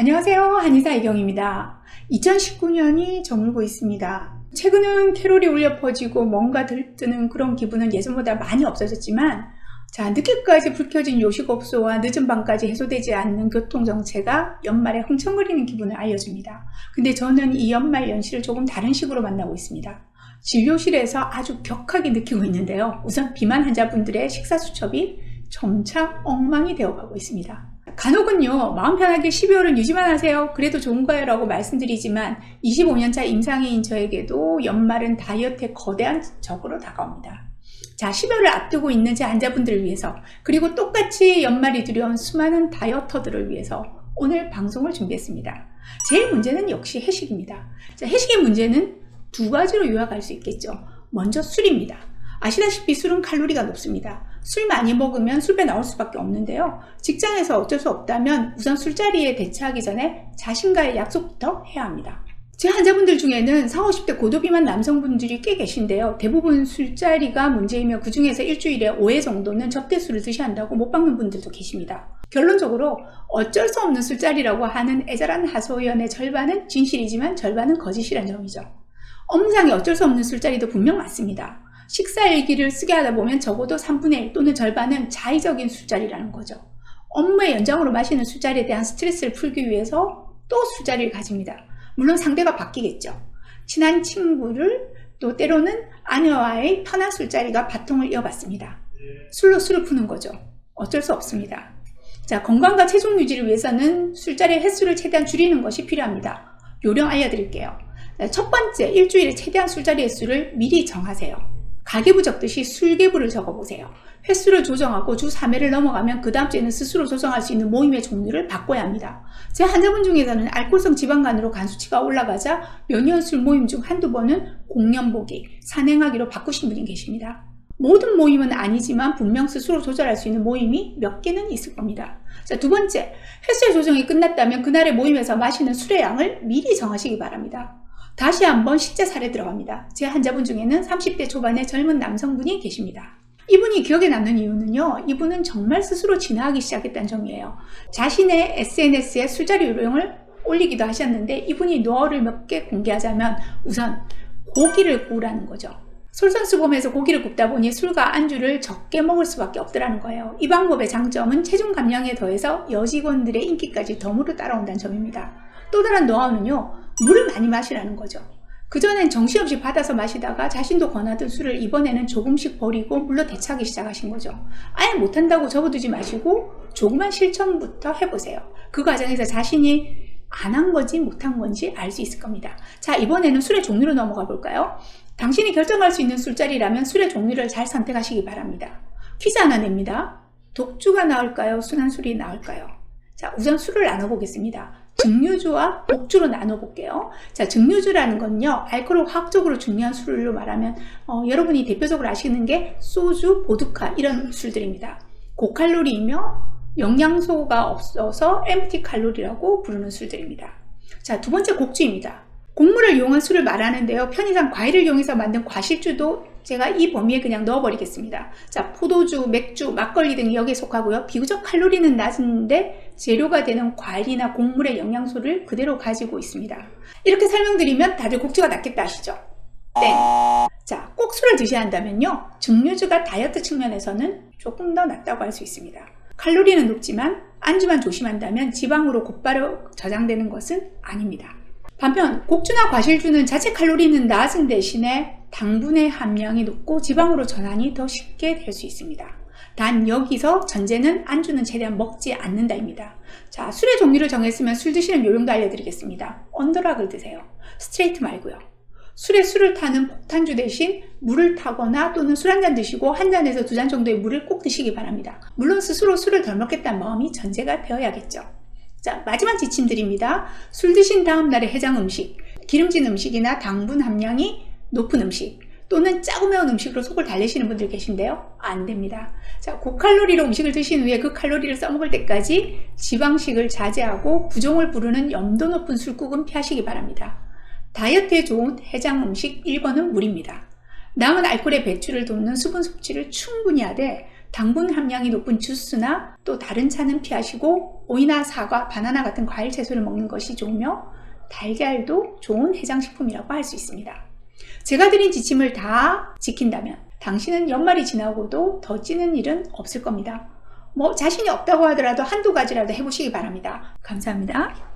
안녕하세요. 한의사 이경입니다. 2019년이 저물고 있습니다. 최근은 캐롤이 울려 퍼지고 뭔가 들뜨는 그런 기분은 예전보다 많이 없어졌지만 자, 늦게까지 불 켜진 요식업소와 늦은 밤까지 해소되지 않는 교통정체가 연말에 흥청거리는 기분을 알려줍니다. 근데 저는 이 연말 연시를 조금 다른 식으로 만나고 있습니다. 진료실에서 아주 격하게 느끼고 있는데요. 우선 비만 환자분들의 식사 수첩이 점차 엉망이 되어가고 있습니다. 간혹은요, 마음 편하게 12월은 유지만 하세요. 그래도 좋은 거예요. 라고 말씀드리지만 25년차 임상인 저에게도 연말은 다이어트의 거대한 적으로 다가옵니다. 자, 12월을 앞두고 있는 제 환자분들을 위해서, 그리고 똑같이 연말이 두려운 수많은 다이어터들을 위해서 오늘 방송을 준비했습니다. 제일 문제는 역시 해식입니다. 자, 해식의 문제는 두 가지로 요약할 수 있겠죠. 먼저 술입니다. 아시다시피 술은 칼로리가 높습니다. 술 많이 먹으면 술배 나올 수밖에 없는데요. 직장에서 어쩔 수 없다면 우선 술자리에 대처하기 전에 자신과의 약속부터 해야 합니다. 제 환자분들 중에는 40, 50대 고도비만 남성분들이 꽤 계신데요. 대부분 술자리가 문제이며 그 중에서 일주일에 5회 정도는 접대술을 드셔야 한다고 못 박는 분들도 계십니다. 결론적으로 어쩔 수 없는 술자리라고 하는 애절한 하소연의 절반은 진실이지만 절반은 거짓이란 점이죠. 업무상에 어쩔 수 없는 술자리도 분명 맞습니다. 식사 일기를 쓰게 하다 보면 적어도 3분의 1 또는 절반은 자의적인 술자리라는 거죠. 업무의 연장으로 마시는 술자리에 대한 스트레스를 풀기 위해서 또 술자리를 가집니다. 물론 상대가 바뀌겠죠. 친한 친구를 또 때로는 아내와의 편한 술자리가 바통을 이어받습니다. 술로 술을 푸는 거죠. 어쩔 수 없습니다. 자, 건강과 체중 유지를 위해서는 술자리 횟수를 최대한 줄이는 것이 필요합니다. 요령 알려드릴게요. 첫 번째, 일주일에 최대한 술자리 횟수를 미리 정하세요. 가계부 적듯이 술계부를 적어보세요. 횟수를 조정하고 주 3회를 넘어가면 그 다음 주에는 스스로 조정할 수 있는 모임의 종류를 바꿔야 합니다. 제 환자분 중에서는 알코올성 지방간으로 간 수치가 올라가자 몇년술 모임 중 한두 번은 공연보기, 산행하기로 바꾸신 분이 계십니다. 모든 모임은 아니지만 분명 스스로 조절할 수 있는 모임이 몇 개는 있을 겁니다. 자, 두 번째, 횟수의 조정이 끝났다면 그날의 모임에서 마시는 술의 양을 미리 정하시기 바랍니다. 다시 한번 실제 사례 들어갑니다. 제 환자분 중에는 30대 초반의 젊은 남성분이 계십니다. 이분이 기억에 남는 이유는요, 이분은 정말 스스로 진화하기 시작했다는 점이에요. 자신의 SNS에 술자리 요령을 올리기도 하셨는데, 이분이 노하우를 몇 개 공개하자면, 우선 고기를 구우라는 거죠. 솔선수범해서 고기를 굽다 보니 술과 안주를 적게 먹을 수밖에 없더라는 거예요. 이 방법의 장점은 체중 감량에 더해서 여직원들의 인기까지 덤으로 따라온다는 점입니다. 또 다른 노하우는요, 물을 많이 마시라는 거죠. 그전엔 정신없이 받아서 마시다가 자신도 권하던 술을 이번에는 조금씩 버리고 물로 대차하기 시작하신 거죠. 아예 못한다고 접어두지 마시고 조그만 실천부터 해보세요. 그 과정에서 자신이 안 한 건지 못한 건지 알 수 있을 겁니다. 자, 이번에는 술의 종류로 넘어가 볼까요? 당신이 결정할 수 있는 술자리라면 술의 종류를 잘 선택하시기 바랍니다. 퀴즈 하나 냅니다. 독주가 나올까요? 순한 술이 나올까요? 자, 우선 술을 나눠보겠습니다. 증류주와 독주로 나눠볼게요. 자, 증류주라는 건요, 알코올을 화학적으로 중요한 술로 말하면, 어, 여러분이 대표적으로 아시는 게 소주, 보드카, 이런 술들입니다. 고칼로리이며 영양소가 없어서 MT 칼로리라고 부르는 술들입니다. 자, 두 번째 곡주입니다. 곡물을 이용한 술을 말하는데요. 편의상 과일을 이용해서 만든 과실주도 제가 이 범위에 그냥 넣어버리겠습니다. 자, 포도주, 맥주, 막걸리 등이 여기에 속하고요. 비교적 칼로리는 낮은데 재료가 되는 과일이나 곡물의 영양소를 그대로 가지고 있습니다. 이렇게 설명드리면 다들 곡주가 낫겠다 하시죠? 땡. 자, 꼭 술을 드셔야 한다면요. 증류주가 다이어트 측면에서는 조금 더 낫다고 할 수 있습니다. 칼로리는 높지만 안주만 조심한다면 지방으로 곧바로 저장되는 것은 아닙니다. 반면 곡주나 과실주는 자체 칼로리는 낮은 대신에 당분의 함량이 높고 지방으로 전환이 더 쉽게 될 수 있습니다. 단 여기서 전제는 안주는 최대한 먹지 않는다입니다. 자, 술의 종류를 정했으면 술 드시는 요령도 알려드리겠습니다. 언더락을 드세요. 스트레이트 말고요. 술에 술을 타는 폭탄주 대신 물을 타거나 또는 술 한 잔 드시고 한 잔에서 두 잔 정도의 물을 꼭 드시기 바랍니다. 물론 스스로 술을 덜 먹겠다는 마음이 전제가 되어야겠죠. 자, 마지막 지침드립니다. 술 드신 다음 날의 해장 음식, 기름진 음식이나 당분 함량이 높은 음식, 또는 짜고 매운 음식으로 속을 달래시는 분들 계신데요. 안 됩니다. 자, 고칼로리로 음식을 드신 후에 그 칼로리를 써먹을 때까지 지방식을 자제하고 부종을 부르는 염도 높은 술국은 피하시기 바랍니다. 다이어트에 좋은 해장 음식 1번은 물입니다. 남은 알코올의 배출을 돕는 수분 섭취를 충분히 하되 당분 함량이 높은 주스나 또 다른 차는 피하시고 오이나 사과, 바나나 같은 과일 채소를 먹는 것이 좋으며 달걀도 좋은 해장식품이라고 할 수 있습니다. 제가 드린 지침을 다 지킨다면 당신은 연말이 지나고도 더 찌는 일은 없을 겁니다. 뭐 자신이 없다고 하더라도 한두 가지라도 해보시기 바랍니다. 감사합니다.